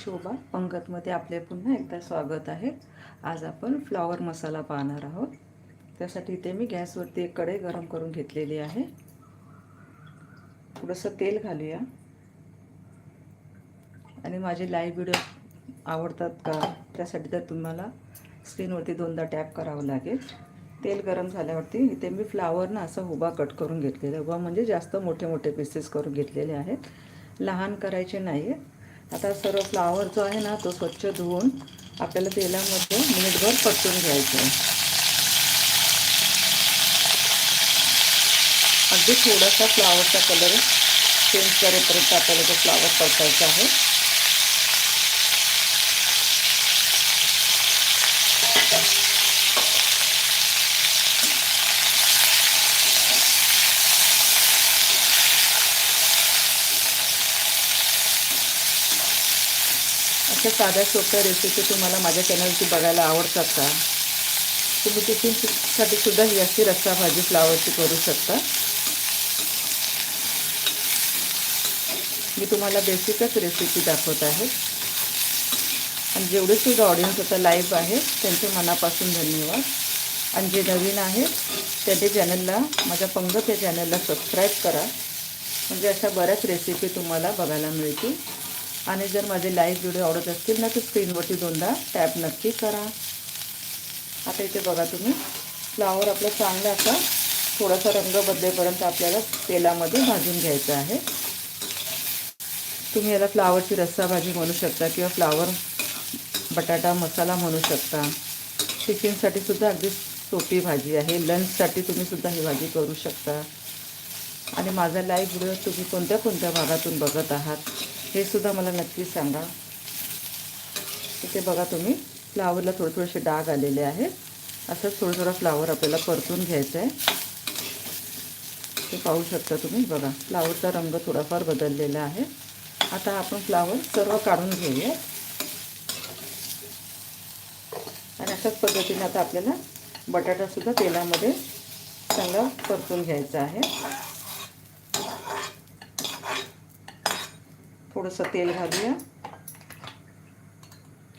शोभा पंगतमध्ये आपले पुन्हा एकदा स्वागत आहे. आज आपण फ्लॉवर मसाला पाहणार आहोत. त्यासाठी इथे मी गॅसवरती एक कढई गरम करून घेतलेली आहे. थोडंसं तेल घालूया. आणि माझे लाईव्ह व्हिडिओ आवडतात का त्यासाठी तर तुम्हाला स्क्रीनवरती दोनदा टॅप करावं लागेल. तेल गरम झाल्यावरती इथे मी फ्लावर ना असं उभा कट करून घेतलेला उभा म्हणजे जास्त मोठे मोठे पीसेस करून घेतलेले आहेत. लहान करायचे नाही आहेत आता सर्व फ्लावर जो आहे ना तो स्वच्छ धुवून आपल्याला तेलामध्ये मिनिटभर परतून घ्यायचं आहे. अगदी थोडासा फ्लावरचा कलर चेंज करेपर्यंत आपल्याला तो फ्लावर परतायचा आहे अशा साध्या सोप्या रेसिपी तुम्हाला माझ्या चॅनलची बघायला आवडतात का? तुम्ही टिफिनसाठी सुद्धा ही अशी रस्सा भाजी फ्लावरची करू शकता. मी तुम्हाला बेसिकच रेसिपी दाखवत आहे. आणि जेवढे सुद्धा ऑडियन्स आता लाईव्ह आहे त्यांचे मनापासून धन्यवाद. आणि जे नवीन आहेत त्यांच्या चॅनलला माझ्या पंगत या चॅनलला सबस्क्राईब करा. म्हणजे अशा बऱ्याच रेसिपी तुम्हाला बघायला मिळतील. आणि जर माझे लाईव्ह व्हिडिओ आवडत असतील ना तर स्क्रीनवरती दोनदा टॅप नक्की करा. आता इथे बघा तुम्ही फ्लावर आपला चांगला असा थोडासा रंग बदलेपर्यंत आपल्याला तेलामध्ये भाजून घ्यायचं आहे. तुम्ही याला फ्लावरची रस्सा भाजी म्हणू शकता किंवा फ्लावर बटाटा मसाला म्हणू शकता. टिफिनसाठी सुद्धा अगदी सोपी भाजी आहे. लंचसाठी तुम्ही सुद्धा ही भाजी करू शकता. आणि माझा लाईव्ह व्हिडिओ तुम्ही कोणत्या कोणत्या भागातून बघत आहात? हे सुद्धा मला नक्की सांगा. इथे बघा तुम्ही फ्लावरला थोडे थोडेसे डाग आलेले आहेत. असंच थोडं थोडं फ्लावर आपल्याला परतून घ्यायचं आहे ते पाहू शकता तुम्ही बघा फ्लावरचा रंग थोडाफार बदललेला आहे. आता आपण फ्लावर सर्व काढून घेऊया. आणि अशाच पद्धतीने आता आपल्याला बटाटासुद्धा तेलामध्ये चांगला परतून घ्यायचा आहे. थोडंसं तेल घालूया.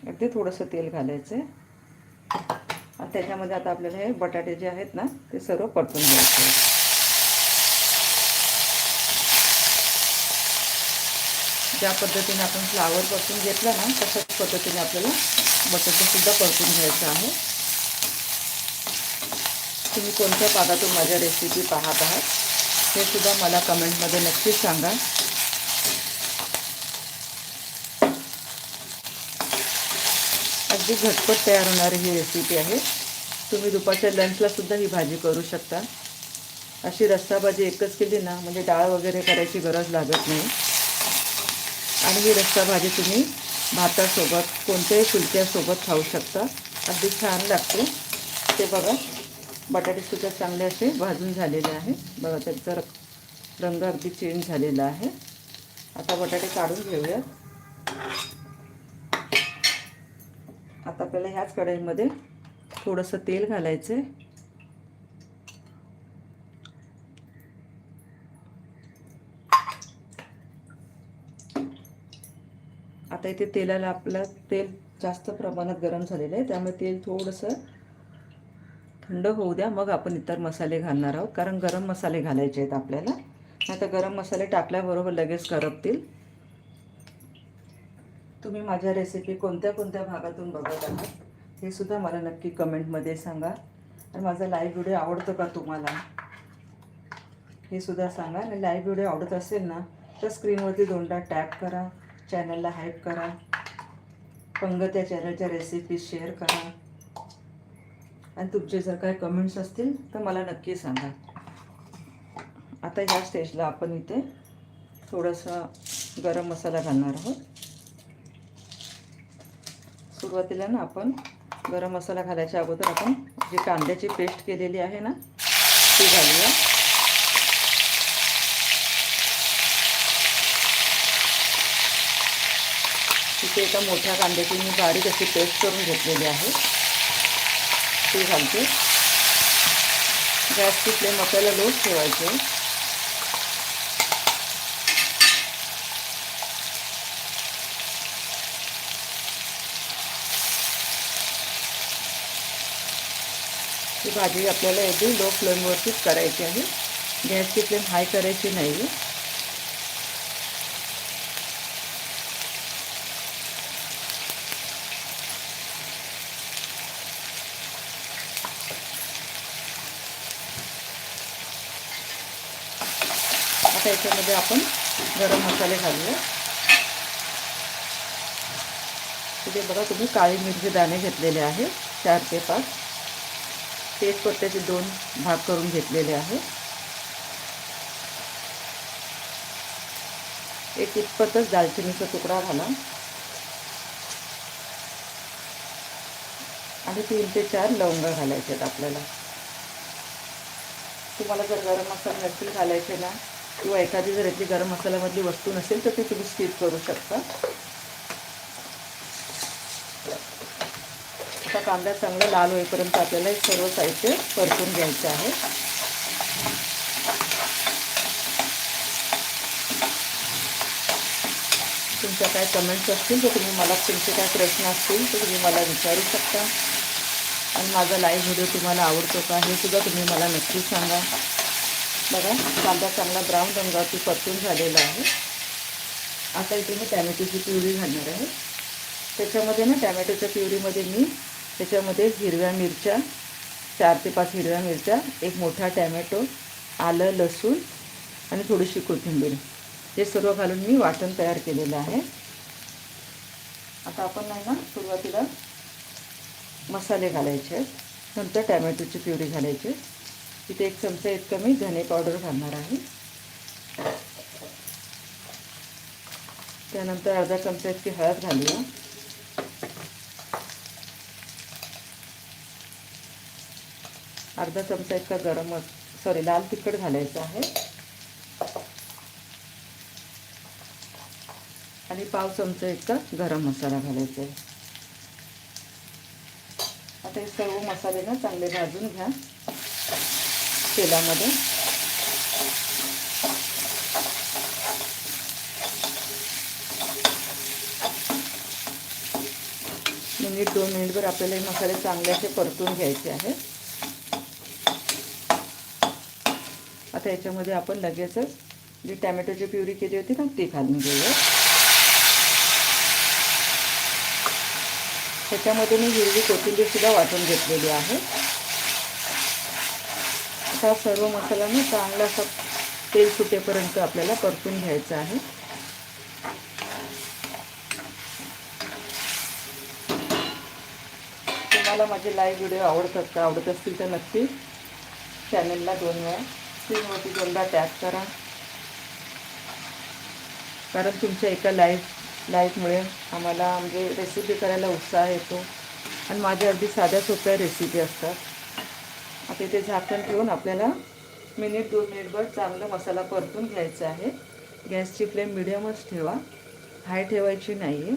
अगदी थोडंसं तेल घालायचं आहे. आणि त्याच्यामध्ये आता आपल्याला हे बटाटे जे आहेत ना ते सर्व परतून घ्यायचे ज्या पद्धतीने आपण फ्लावर परतून घेतला ना तशाच पद्धतीने आपल्याला बटाटेसुद्धा परतून घ्यायचं आहे. तुम्ही कोणत्या पादातून माझ्या रेसिपी पाहत आहात हे सुद्धा मला कमेंटमध्ये नक्कीच सांगा. अगदी झटपट तयार होणारी ही रेसिपी आहे. तुम्ही दुपारच्या लंचलासुद्धा ही भाजी करू शकता. अशी रस्सा भाजी एकच केली ना म्हणजे डाळ वगैरे करायची गरज लागत नाही. आणि ही रस्सा भाजी तुम्ही भातासोबत कोणत्याही फुलक्यासोबत खाऊ शकता. अगदी छान लागते. ते बघा बटाटेसुद्धा चांगले असे भाजून झालेले आहे. बघा त्याचा रंग अगदी चेंज झालेला आहे. आता बटाटे काढून घेऊयात. आता आपल्याला ह्याच कढईमध्ये थोडंसं तेल घालायचं आहे आता इथे तेलाला आपलं तेल जास्त प्रमाणात गरम झालेलं आहे त्यामुळे तेल थोडंसं थंड होऊ द्या. मग आपण इतर मसाले घालणार आहोत कारण गरम मसाले घालायचे आहेत आपल्याला. आता गरम मसाले टाकल्याबरोबर लगेच करपतील. तुम्ही माझ्या रेसिपी कोणत्या कोणत्या भागातून बघत आहात हे सुद्धा मला नक्की कमेंटमध्ये सांगा. आणि माझा लाईव्ह व्हिडिओ आवडतो का तुम्हाला? हे सुद्धा सांगा. आणि लाईव्ह व्हिडिओ आवडत असेल ना तर स्क्रीनवरती दोनदा टॅप करा. चॅनलला हाईप करा. पंगत या चॅनलच्या रेसिपी शेअर करा. आणि तुमचे जर काही कमेंट्स असतील तर मला नक्की सांगा. आता ह्या स्टेजला आपण इथे थोडंसं गरम मसाला घालणार आहोत. सुरुवातीला ना आपण गरम मसाला घालायच्या अगोदर आपण जी कांद्याची पेस्ट केलेली आहे ना ती घालूया. तिथे एका मोठ्या कांद्याची मी बारीक अशी पेस्ट करून घेतलेली आहे. ती घालते. गॅसची फ्लेम आपल्याला लोच ठेवायची ही भाजी आपल्याला एवढी लो फ्लेमवरतीच करायची आहे. गॅसची फ्लेम हाय करायची नाही आता याच्यामध्ये आपण गरम मसाले घालूया. तिथे बघा तुम्ही काळी मिरची दाणे घेतलेले आहे चार ते पाच. तेजपत्त्याचे दोन भाग करून घेतलेले आहे. एक इतपतच दालचिनीचा तुकडा घाला आणि तीन ते चार लवंग घालायचे आहेत आपल्याला. तुम्हाला जर गरम मसाला नसेल घालायचे ना किंवा एखादी जर याची गरम मसाल्यामधली वस्तू नसेल तर ती तुम्ही स्किप करू शकता. कांदा चांगला लाल होईपर्यंत आपल्याला हे सर्व साहित्य परतून घ्यायचं आहे. तुमच्या काय कमेंट्स असतील तर तुम्ही मला तुमचे काय प्रश्न असतील तर तुम्ही मला विचारू शकता. आणि माझा लाईव्ह व्हिडिओ तुम्हाला आवडतो का हे सुद्धा तुम्ही मला नक्की सांगा. बघा कांदा चांगला ब्राऊन रंगावरती परतून झालेला आहे. आता इथे मी टॅमॅटोची प्युरी घालणार आहे. त्याच्यामध्ये ना टॅमॅटोच्या प्युरीमध्ये मी त्याच्यामध्ये हिरव्या मिरच्या चार ते पाच हिरव्या मिरच्या एक मोठा टॅमॅटो आलं लसूण आणि थोडीशी कोथिंबीर. हे सर्व घालून मी वाटण तयार केलेलं आहे. आता आपण नाही ना सुरुवातीला मसाले घालायचे आहेत. नंतर टॅमॅटोची प्युरी घालायची तिथे एक चमचा इतकं मी धने पावडर घालणार आहे. त्यानंतर अर्धा चमचा इतकी हळद घालूया. अर्धा चमचा इतका गरम सॉरी लाल तिखट घालायचं आहे. आणि पाव चमचा इतका गरम मसाला घालायचा आहे. आता हे सर्व मसाले ना चांगले भाजून घ्या. तेलामध्ये. मिनिट दोन मिनिटभर आपल्याला हे मसाले चांगले असे परतून घ्यायचे आहेत. आता याच्यामध्ये आपण लगेचच जी टॅमॅटोची प्युरी केली होती ना ती घालून घेऊया. त्याच्यामध्ये मी हिरवी कोथिंबीरसुद्धा वाटून घेतलेली आहे. आता सर्व मसाला मी चांगला असा तेल सुटेपर्यंत आपल्याला परतून घ्यायचं आहे. तुम्हाला माझे लाईव्ह व्हिडिओ आवडतात का? आवडत असतील तर नक्की चॅनलला दोन वेळा स्क्रीनवरती दोनदा टॅप करा. कारण तुमच्या एका लाईफ लाईफमुळे आम्हाला म्हणजे रेसिपी करायला उत्साह येतो. आणि माझ्या अगदी साध्या सोप्या रेसिपी असतात. आता ते झाकण ठेवून आपल्याला मिनिट दोन मिनिटभर चांगला मसाला परतून घ्यायचा आहे. गॅसची फ्लेम मिडियमच ठेवा. हाय ठेवायची नाही आहे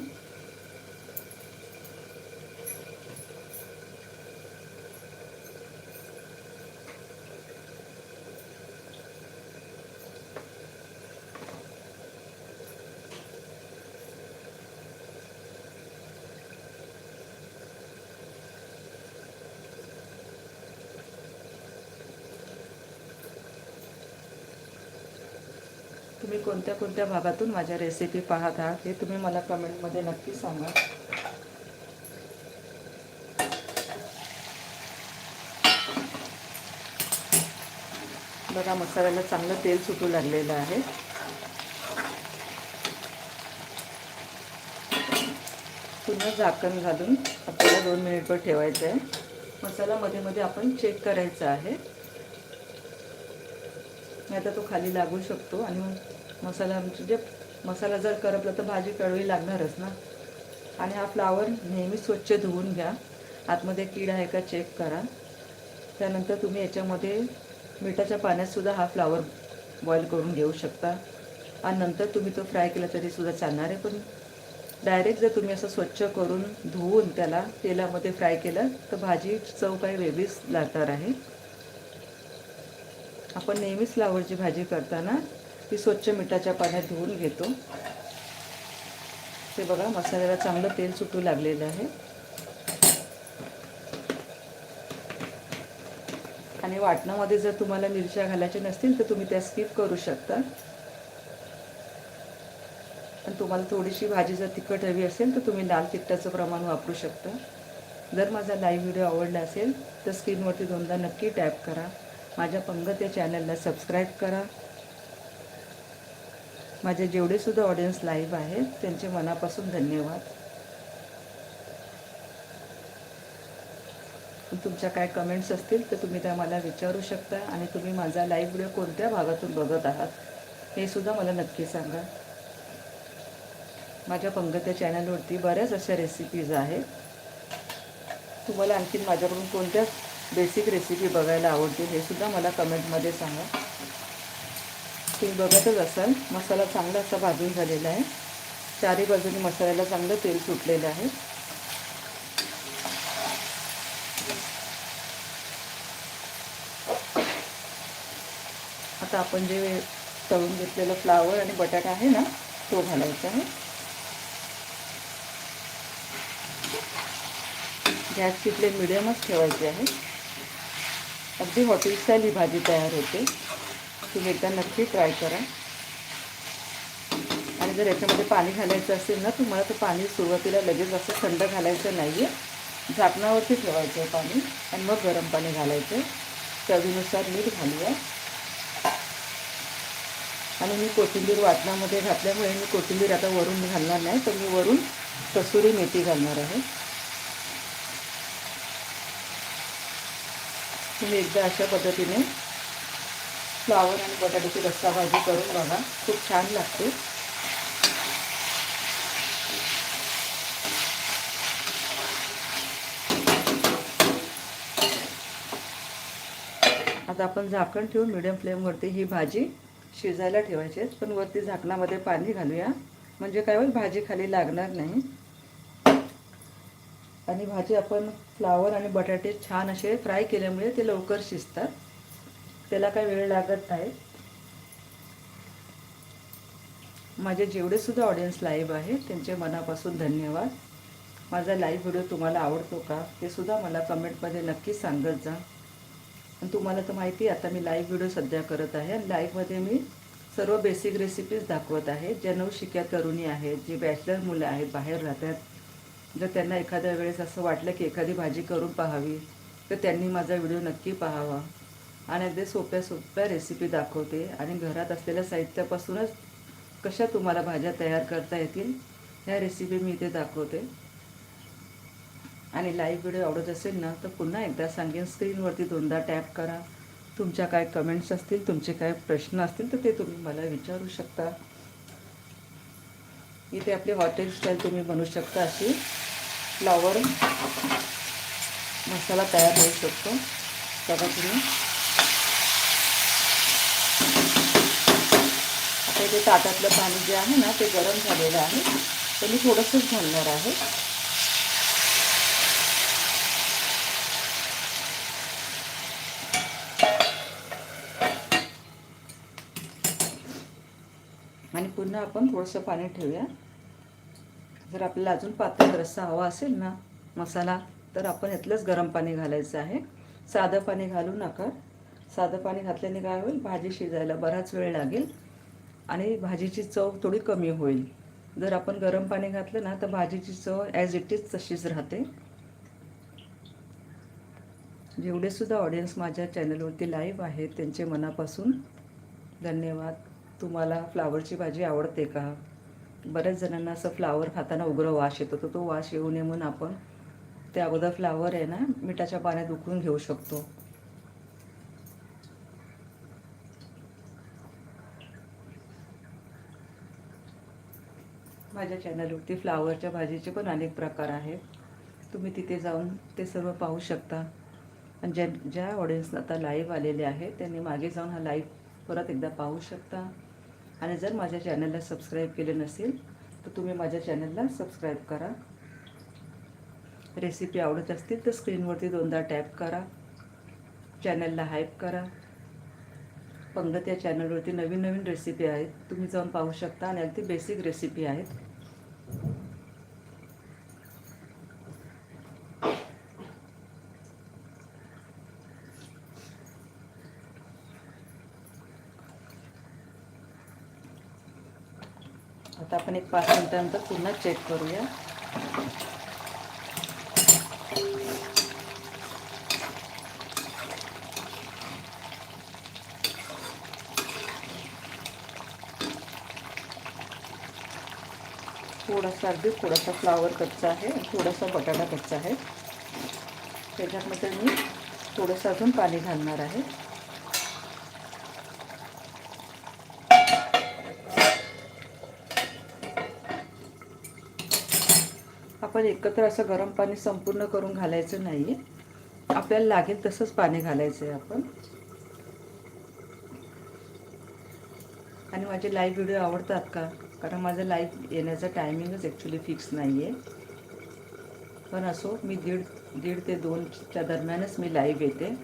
तुम्ही कोणत्या कोणत्या भागातून माझ्या रेसिपी पाहत आहात हे तुम्ही मला कमेंटमध्ये नक्की सांगा. बघा मसाल्याला चांगलं तेल सुटू लागलेलं आहे. पुन्हा झाकण घालून आपल्याला दोन मिनिटवर ठेवायचं आहे. मसाला मध्ये मध्ये आपण चेक करायचा आहे. नाही आता तो खाली लागू शकतो आणि मसाला म्हणजे मसाला जर करपला तर भाजी कळवी लागणारच ना. आणि हा फ्लावर नेहमी स्वच्छ धुवून घ्या. आतमध्ये कीड आहे का चेक करा. त्यानंतर तुम्ही याच्यामध्ये मिठाच्या पाण्यातसुद्धा हा फ्लावर बॉईल करून घेऊ शकता. आणि नंतर तुम्ही तो फ्राय केला तरीसुद्धा चालणार आहे. पण डायरेक्ट जर तुम्ही असं स्वच्छ करून धुवून त्याला तेलामध्ये फ्राय केलं तर भाजी चव काही वेगळीच लागणार आहे. आपण नेहमीच फ्लावरची भाजी करताना ती स्वच्छ मिठाच्या पाण्यात धुवून घेतो. ते बघा मसाल्याला चांगलं तेल सुटू लागलेलं आहे. आणि वाटणामध्ये जर तुम्हाला मिरच्या घालायच्या नसतील तर तुम्ही त्या स्किप करू शकता. पण तुम्हाला थोडीशी भाजी जर तिखट हवी असेल तर तुम्ही लाल तिखटाचं प्रमाण वापरू शकता. जर माझा लाईव्ह व्हिडिओ आवडला असेल तर स्क्रीनवरती दोनदा नक्की टॅप करा. माझ्या पंगत या चॅनलला सबस्क्राईब करा. माझे जेवढेसुद्धा ऑडियन्स लाईव्ह आहेत त्यांचे मनापासून धन्यवाद. तुमच्या काय कमेंट्स असतील तर तुम्ही त्या मला विचारू शकता आणि तुम्ही माझा लाईव्ह व्हिडिओ कोणत्या भागातून बघत आहात हे सुद्धा मला नक्की सांगा. माझ्या पंगत्या चॅनलवरती बऱ्याच अशा रेसिपीज आहेत. तुम्हाला आणखीन माझ्याकडून कोणत्या बेसिक रेसिपी बघायला आवडतील हे सुद्धा मला कमेंटमध्ये सांगा. तुम्ही बघतच असाल मसाला चांगला असा भाजून झालेला आहे. चारही बाजूने मसाल्याला चांगलं तेल सुटलेलं आहे. आता आपण जे तळून घेतलेलं फ्लावर आणि बटाटा आहे ना तो घालायचा आहे. गॅसची तिथले मिडियमच ठेवायचे आहे. अगदी हॉटेल स्टाईल ही भाजी तयार होते. तुम्ही एकदा नक्की ट्राय करा. आणि जर याच्यामध्ये पाणी घालायचं असेल ना तुम्हाला तर पाणी सुरुवातीला लगेच असं थंड घालायचं नाही आहे झाकणावरती ठेवायचं आहे पाणी आणि मग गरम पाणी घालायचं चवीनुसार मीठ घालूया. आणि मी कोथिंबीर वाटणामध्ये घातल्यामुळे मी कोथिंबीर आता वरून घालणार नाही तर मी वरून कसुरी मेथी घालणार आहे. तुम्ही एकदा अशा पद्धतीने फ्लावर आणि बटाट्याची रस्सा भाजी करून बघा. खूप छान लागते. आता आपण झाकण ठेवून मिडियम फ्लेमवरती ही भाजी शिजायला ठेवायची आहे. पण वरती झाकणामध्ये पाणी घालूया. म्हणजे काय होईल भाजी खाली लागणार नाही. आणि भाजी आपण फ्लावर आणि बटाटे छान असे फ्राय केल्यामुळे ते लवकर शिजतात. त्याला काही वेळ लागत नाही. माझे जेवढे सुद्धा ऑडियन्स लाईव्ह आहे त्यांचे मनापासून धन्यवाद. माझा लाईव्ह व्हिडिओ तुम्हाला आवडतो का ते सुद्धा मला कमेंटमध्ये नक्की सांगत जा. आणि तुम्हाला तर माहिती आहे आता मी लाईव्ह व्हिडिओ सध्या करत आहे आणि लाईव्हमध्ये मी सर्व बेसिक रेसिपीज दाखवत आहे. ज्या नवशिक्या तरुणी आहेत जे बॅचलर मुलं आहेत बाहेर राहतात. जर त्यांना एखाद्या वेळेस असं वाटलं की एखादी भाजी करून पाहावी तर त्यांनी माझा व्हिडिओ नक्की पाहावा. आणि अगदी सोप्या सोप्या रेसिपी दाखवते. आणि घरात असलेल्या साहित्यापासूनच कशा तुम्हाला भाज्या तयार करता येतील ह्या रेसिपी मी इथे दाखवते. आणि लाईव्ह व्हिडिओ आवडत असेल ना तर पुन्हा एकदा सांगेन स्क्रीनवरती दोनदा टॅप करा. तुमच्या काय कमेंट्स असतील तुमचे काय प्रश्न असतील तर ते तुम्ही मला विचारू शकता. इथे आपली हॉटेल स्टाईल तुम्ही बनवू शकता अशी. फ्लॉवर मसाला तयार होऊ शकतो. बघा तुम्ही. आता ते ताटातलं पाणी जे आहे ना ते गरम झालेलं आहे. ते मी थोडंसंच घालणार आहे. आणि पुन्हा आपण थोडंसं पाणी ठेवूया. जर आपल्याला अजून पातळ रस्सा हवा असेल ना मसाला तर आपण यातलंच गरम पाणी घालायचं आहे. साधं पाणी घालू नका. साधं पाणी घातल्याने काय होईल? भाजी शिजायला बराच वेळ लागेल. आणि भाजीची चव थोडी कमी होईल. जर आपण गरम पाणी घातलं ना तर भाजीची चव ॲज इट इज तशीच राहते. जेवढेसुद्धा ऑडियन्स माझ्या चॅनलवरती लाईव्ह आहेत त्यांचे मनापासून धन्यवाद. तुम्हाला फ्लावरची भाजी आवडते का? बऱ्याच जणांना असं फ्लावर खाताना उग्र वास येतो तर तो वास येऊ नये म्हणून आपण ते अगोदर फ्लावर आहे ना मिठाच्या पाण्यात उकळून घेऊ शकतो. माझ्या चॅनलवरती फ्लावरच्या भाजीचे पण अनेक प्रकार आहेत. तुम्ही तिथे जाऊन ते सर्व पाहू शकता. आणि ज्या ज्या ऑडियन्स आता लाईव्ह आलेले आहेत त्यांनी मागे जाऊन हा लाईव्ह परत एकदा पाहू शकता. आणि जर माझ्या चॅनलला सबस्क्राईब केले नसेल तर तुम्ही माझ्या चॅनलला सबस्क्राईब करा. रेसिपी आवडत असतील तर स्क्रीनवरती दोनदा टॅप करा. चॅनलला हाईप करा. पंगत या चॅनलवरती नवीन नवीन रेसिपी आहेत. तुम्ही जाऊन पाहू शकता आणि अगदी बेसिक रेसिपी आहेत आता आपण एक पाच मिनटानंतर पुन्हा चेक करूया. थोडासा अगदी थोडासा फ्लावर कच्चा आहे थोडासा बटाटा कच्चा आहे. त्याच्यामध्ये मी थोडंसं अजून पाणी घालणार आहे. आपण एकत्र असं गरम पाणी संपूर्ण करून घालायचं नाही. आहे आपल्याला लागेल तसंच पाणी घालायचं आहे आपण. आणि माझे लाईव्ह व्हिडिओ आवडतात का? कारण माझं लाईव्ह येण्याचा टायमिंगच ॲक्च्युली फिक्स नाही आहे पण असो मी दीड दीड ते दोनच्या दरम्यानच मी लाईव्ह येते.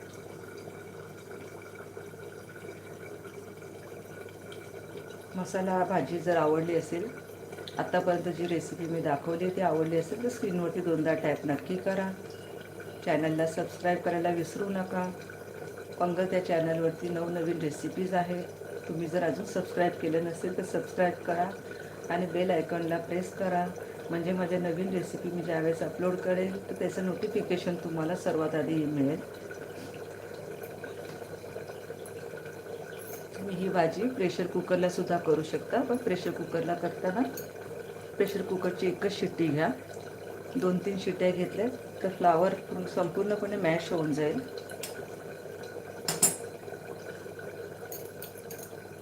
मसाला भाजी जर आवडली असेल आत्तापर्यंत जी रेसिपी मी दाखवली ती आवडली असेल तर स्क्रीनवरती दोनदा टॅप नक्की करा. चॅनलला सबस्क्राईब करायला विसरू नका. पंगत त्या चॅनलवरती नवनवीन रेसिपीज आहे तुम्ही जर अजून सबस्क्राईब केलं नसेल तर सबस्क्राईब करा आणि बेल आयकॉनला प्रेस करा. म्हणजे माझ्या नवीन रेसिपी मी ज्यावेळेस अपलोड करेल तर त्याचं नोटिफिकेशन तुम्हाला सर्वात आधी मिळेल. तुम्ही ही भाजी प्रेशर कुकरला सुद्धा करू शकता. पण प्रेशर कुकरला करताना प्रेशर कुकरची एकच शिट्टी घ्या. दोन तीन शिट्ट्या घेतल्या तर फ्लावर संपूर्णपणे मॅश होऊन जाईल.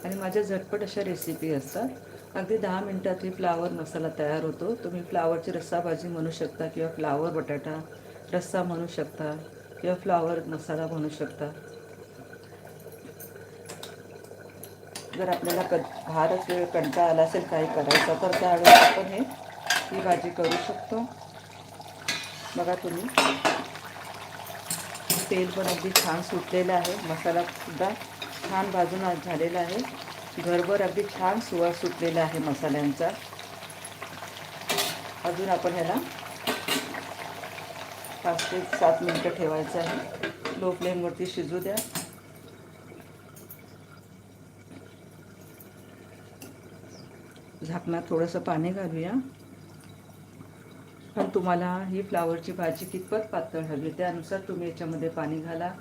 आणि माझ्या झटपट अशा रेसिपी असतात. अगदी दहा मिनटात ही फ्लावर मसाला तयार होतो. तुम्ही फ्लावरची रस्सा भाजी म्हणू शकता किंवा फ्लावर बटाटा रस्सा म्हणू शकता किंवा फ्लावर मसाला म्हणू शकता. जर आपल्याला क फारच वेळ कंटाळा आला असेल काही करायचं तर त्यावेळेस आपण हे ही भाजी करू शकतो. बघा तुम्ही. तेल पण अगदी छान सुटलेलं आहे. मसालासुद्धा छान भाजून आज झालेला आहे. घरभर अगदी छान सुवास सुटलेला आहे मसाल्यांचा. अजून आपण ह्याला पाच ते सात मिनटं ठेवायचं आहे. लो फ्लेमवरती शिजू द्या. झाकणात थोडंसं पाणी घालूया. पण तुम्हाला ही फ्लावरची भाजी कितपत पातळ हवी त्यानुसार तुम्ही याच्यामध्ये पाणी घाला.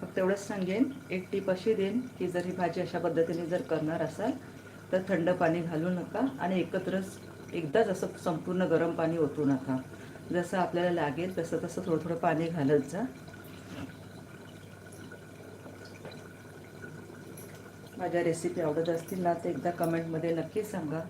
फक्त एवढंच सांगेन एक टीप अशी देईन की जर ही भाजी अशा पद्धतीने जर करणार असाल तर थंड पाणी घालू नका आणि एकत्रच एकदाच असं संपूर्ण गरम पाणी ओतू नका. जसं आपल्याला लागेल तसं तसं थोडं थोडं पाणी घालत जा. माझ्या रेसिपी आवडत असतील ना तर एकदा कमेंटमध्ये नक्की सांगा.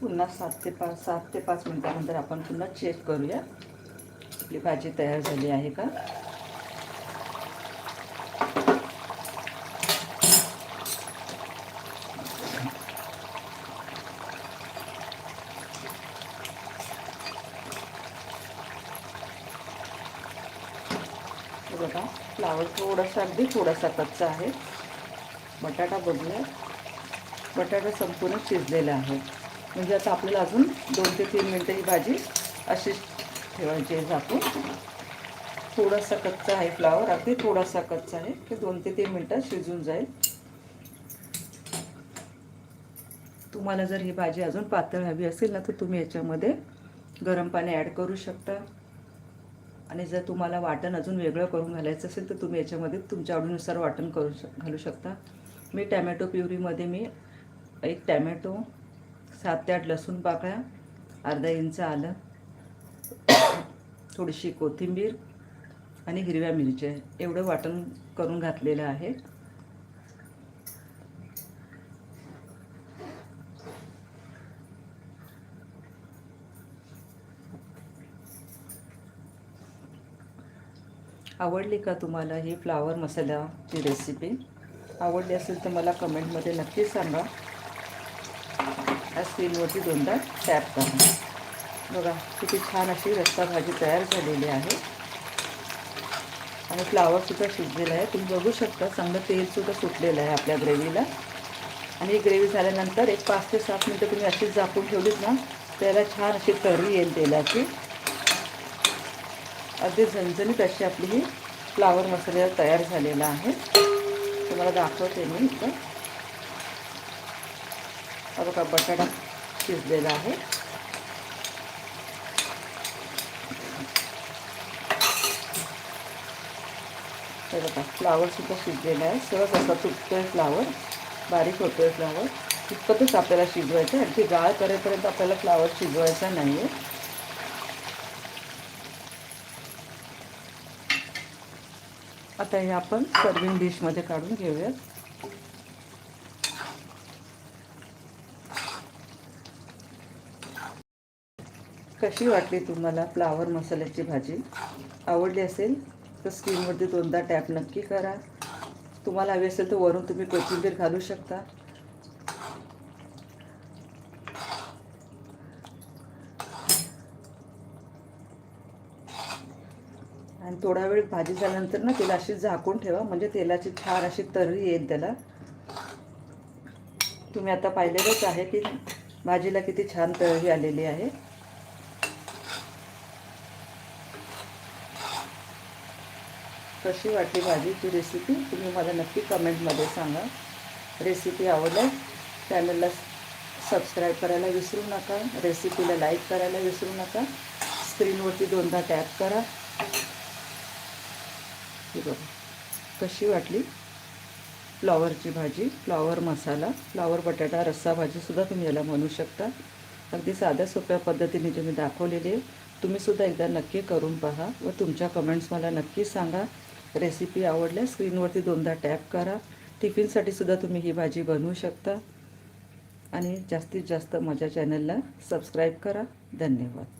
पुन्हा सात ते पाच सात ते पाच मिनटानंतर आपण पुन्हा चेक करूया. आपली भाजी तयार झाली आहे का हे बघा फ्लावर थोडासा अगदी थोडासा कच्चा आहे. बटाटा बघूया. बटाटा संपूर्ण शिजलेला आहे. म्हणजे आता आपल्याला अजून दोन ते तीन मिनटं ही भाजी अशीच ठेवायची आहे झाकून. थोडासा कच्चा आहे फ्लावर अगदी थोडासा कच्चा आहे. की दोन ते तीन मिनटात शिजून जाईल. तुम्हाला जर ही भाजी अजून पातळ हवी असेल ना तर तुम्ही याच्यामध्ये गरम पाणी ॲड करू शकता. आणि जर तुम्हाला वाटण अजून वेगळं करून घालायचं असेल तर तुम्ही याच्यामध्ये तुमच्या आवडीनुसार वाटण करू शक घालू शकता. मी टॅमॅटो प्युरीमध्ये मी एक टॅमॅटो सात ते आठ लसूण पाकळ्या अर्धा इंच आलं थोडीशी कोथिंबीर आणि हिरव्या मिरच्या. एवढं वाटण करून घातलेलं आहे. आवडली का तुम्हाला ही फ्लावर मसाल्याची रेसिपी आवडली असेल तर मला कमेंटमध्ये नक्की सांगा. या स्क्रीनवरती दोनदा टॅप करा. बघा किती छान अशी रस्ता भाजी तयार झालेली आहे. आणि फ्लावरसुद्धा शिजलेला आहे. तुम्ही बघू शकता चांगलं तेलसुद्धा सुटलेलं आहे आपल्या ग्रेव्हीला आणि ही ग्रेव्ही झाल्यानंतर एक पाच ते सात मिनटं तुम्ही अशीच झाकून ठेवलीत ना त्याला छान अशी तर्री येईल तेलाची. अगदी झणझणीत अशी आपली ही फ्लावर मसाला तयार झालेला आहे. तुम्हाला दाखवते मी इथं. हा बघा बटाटा शिजलेला आहे. बघा फ्लावरसुद्धा शिजलेला आहे. सहज असा तुटतो आहे फ्लावर बारीक होतो आहे फ्लावर. इतपतच आपल्याला शिजवायचं आहे. आणखी गाळ करेपर्यंत आपल्याला फ्लावर शिजवायचा नाही आहे आता हे आपण सर्विंग डिशमध्ये काढून घेऊयात. कशी वाटली तुम्हाला फ्लावर मसाल्याची भाजी? आवडली असेल तर स्क्रीनवरती दोनदा टॅप नक्की करा. तुम्हाला हवी असेल तर वरून तुम्ही कोथिंबीर घालू शकता. थोडा वेळ भाजी झाल्यानंतर ना तिला अशी झाकून ठेवा. म्हणजे तेलाची छान अशी तर्री येईल त्याला. तुम्ही आता पाहिलेलंच आहे की भाजीला किती छान तर्री आलेली आहे. कशी वाटली भाजीची रेसिपी तुम्ही मला नक्की कमेंटमध्ये सांगा. रेसिपी आवडल्यास चॅनलला सबस्क्राईब करायला विसरू नका. रेसिपीला लाईक करायला विसरू नका. स्क्रीनवरती दोनदा टॅप करा. हे बघा. कशी वाटली? फ्लॉवरची भाजी फ्लॉवर मसाला फ्लॉवर बटाटा रस्सा भाजीसुद्धा तुम्ही याला म्हणू शकता. अगदी साध्या सोप्या पद्धतीने तुम्ही दाखवलेली आहे तुम्हीसुद्धा एकदा नक्की करून पहा व तुमच्या कमेंट्स मला नक्की सांगा. रेसिपी आवडल्या स्क्रीनवरती दोनदा टॅप करा. टिफिनसाठी सुद्धा तुम्ही ही भाजी बनवू शकता. आणि जास्तीत जास्त माझ्या चॅनलला सबस्क्राईब करा. धन्यवाद.